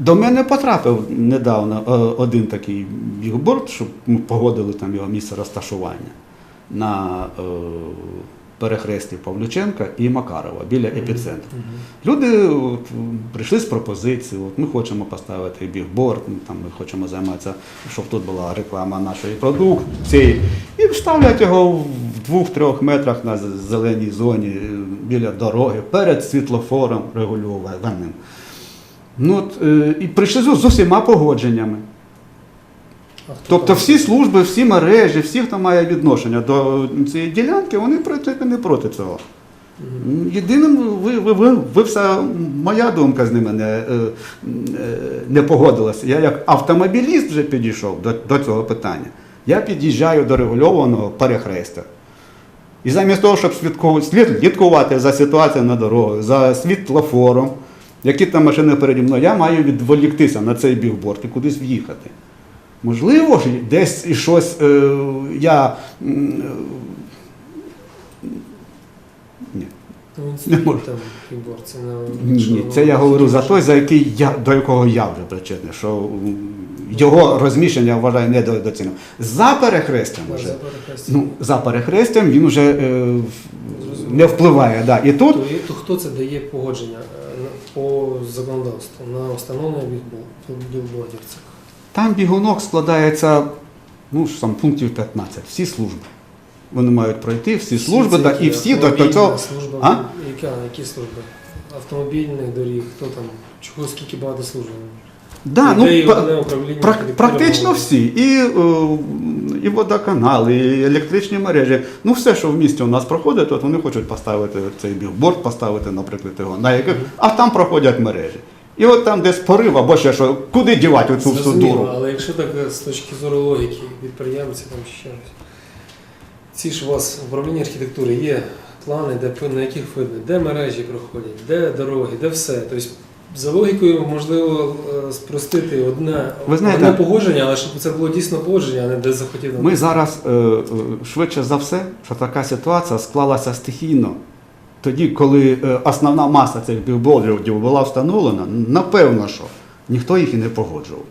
До мене потрапив недавно е, один такий бігборд, щоб ми погодили там його місце розташування на е, перехресті Павлюченка і Макарова біля епіцентру. Люди от, прийшли з пропозицією, от ми хочемо поставити бігборд, ми, там, ми хочемо займатися, щоб тут була реклама нашої продукції. І ставлять його в двох-трьох метрах на зеленій зоні е, біля дороги, перед світлофором регулюваним. Ну, от, е, і прийшли з усіма погодженнями. Тобто всі служби, всі мережі, всі, хто має відношення до цієї ділянки, вони принципі не проти цього. Єдиним, ви, ви, ви, ви все, моя думка з ними не, е, е, не погодилася. Я як автомобіліст вже підійшов до, до цього питання. Я під'їжджаю до регульованого перехрестя. І замість того, щоб слідку- слідкувати за ситуацією на дорозі, за світлофором, які там машини переді мною, я маю відволіктися на цей бігборд і кудись в'їхати. Можливо ж, десь і щось е, я. е, ні. Не можу. Ні, ні, це я говорю за той, за який я, до якого я вже причетний, що його розміщення я вважаю недоцільним. За перехрестям вже, за перехрестя. ну, за перехрестям він вже е, не впливає. Да. І тут То, то хто це дає погодження е, по законодавству на встановлення білбо- білбордів там бігунок складається ну, ж там пунктів 15, всі служби. Вони мають пройти, всі служби, це да, які? і всі до, цього. Служба, А? Яка, які служби? Автомобільних доріг, хто там? Чого скільки багато служб? Да, ну, Прак- архітектури практично всі. І, е, і водоканали, і електричні мережі. Ну, все, що в місті у нас проходить, от вони хочуть поставити цей білборд, поставити, наприклад, його на яких, а там проходять мережі. І от там десь порив, або ще що, куди дівати оцю всю дуру? але якщо так е, з точки зору логіки, підприємці там ще щось. Ці ж у вас в управлінні архітектури є плани, де, на яких видно, де мережі проходять, де дороги, де все. Тобто, за логікою можливо е, спростити одне, Ви знаєте- одне погодження, але щоб це було дійсно погодження, а не де захотів. Ми зараз е, е, швидше за все, що така ситуація склалася стихійно. Тоді, коли основна маса цих білбордів була встановлена, напевно, що ніхто їх і не погоджував.